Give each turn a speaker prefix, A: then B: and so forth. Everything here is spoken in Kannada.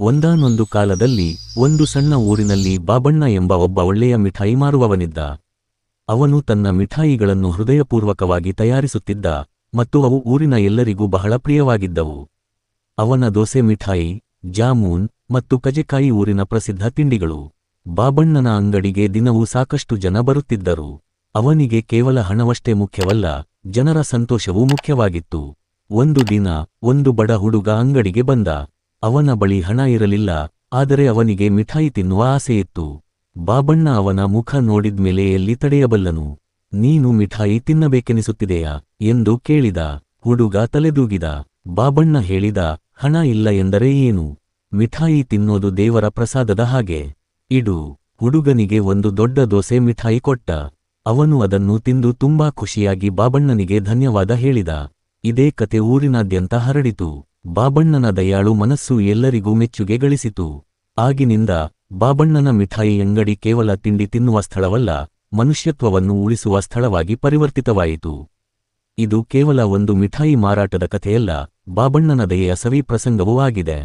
A: ಒಂದಾನೊಂದು ಕಾಲದಲ್ಲಿ ಒಂದು ಸಣ್ಣ ಊರಿನಲ್ಲಿ ಬಾಬಣ್ಣ ಎಂಬ ಒಬ್ಬ ಒಳ್ಳೆಯ ಮಿಠಾಯಿ ಮಾರುವವನಿದ್ದ. ಅವನು ತನ್ನ ಮಿಠಾಯಿಗಳನ್ನು ಹೃದಯಪೂರ್ವಕವಾಗಿ ತಯಾರಿಸುತ್ತಿದ್ದ ಮತ್ತು ಅವು ಊರಿನ ಎಲ್ಲರಿಗೂ ಬಹಳ ಪ್ರಿಯವಾಗಿದ್ದವು. ಅವನ ದೋಸೆ ಮಿಠಾಯಿ, ಜಾಮೂನ್ ಮತ್ತು ಕಜೆಕಾಯಿ ಊರಿನ ಪ್ರಸಿದ್ಧ ತಿಂಡಿಗಳು. ಬಾಬಣ್ಣನ ಅಂಗಡಿಗೆ ದಿನವೂ ಸಾಕಷ್ಟು ಜನ ಬರುತ್ತಿದ್ದರು. ಅವನಿಗೆ ಕೇವಲ ಹಣವಷ್ಟೇ ಮುಖ್ಯವಲ್ಲ, ಜನರ ಸಂತೋಷವೂ ಮುಖ್ಯವಾಗಿತ್ತು. ಒಂದು ದಿನ ಒಂದು ಬಡ ಹುಡುಗ ಅಂಗಡಿಗೆ ಬಂದ. ಅವನ ಬಳಿ ಹಣ ಇರಲಿಲ್ಲ, ಆದರೆ ಅವನಿಗೆ ಮಿಠಾಯಿ ತಿನ್ನುವ ಆಸೆಯಿತ್ತು ಬಾಬಣ್ಣ ಅವನ ಮುಖ ನೋಡಿದ್ಮೇಲೆ ಎಲ್ಲಿ ತಡೆಯಬಲ್ಲನು? ನೀನು ಮಿಠಾಯಿ ತಿನ್ನಬೇಕೆನಿಸುತ್ತಿದೆಯಾ? ಎಂದು ಕೇಳಿದ. ಹುಡುಗ ತಲೆದೂಗಿದ. ಬಾಬಣ್ಣ ಹೇಳಿದ, ಹಣ ಇಲ್ಲ ಎಂದರೆ ಏನು? ಮಿಠಾಯಿ ತಿನ್ನೋದು ದೇವರ ಪ್ರಸಾದದ ಹಾಗೆ. ಇಡು. ಹುಡುಗನಿಗೆ ಒಂದು ದೊಡ್ಡ ದೋಸೆ ಮಿಠಾಯಿ ಕೊಟ್ಟ. ಅವನು ಅದನ್ನು ತಿಂದು ತುಂಬಾ ಖುಷಿಯಾಗಿ ಬಾಬಣ್ಣನಿಗೆ ಧನ್ಯವಾದ ಹೇಳಿದ. ಇದೇ ಕತೆ ಊರಿನಾದ್ಯಂತ ಹರಡಿತು. ಬಾಬಣ್ಣನ ದಯಾಳು ಮನಸ್ಸು ಎಲ್ಲರಿಗೂ ಮೆಚ್ಚುಗೆ ಗಳಿಸಿತು ಆಗಿನಿಂದ ಬಾಬಣ್ಣನ ಮಿಠಾಯಿ ಅಂಗಡಿ ಕೇವಲ ತಿಂಡಿ ತಿನ್ನುವ ಸ್ಥಳವಲ್ಲ, ಮನುಷ್ಯತ್ವವನ್ನು ಉಳಿಸುವ ಸ್ಥಳವಾಗಿ ಪರಿವರ್ತಿತವಾಯಿತು. ಇದು ಕೇವಲ ಒಂದು ಮಿಠಾಯಿ ಮಾರಾಟದ ಕಥೆಯಲ್ಲ, ಬಾಬಣ್ಣನ ದಯೆಯ ಸವಿ ಪ್ರಸಂಗವೂ ಆಗಿದೆ.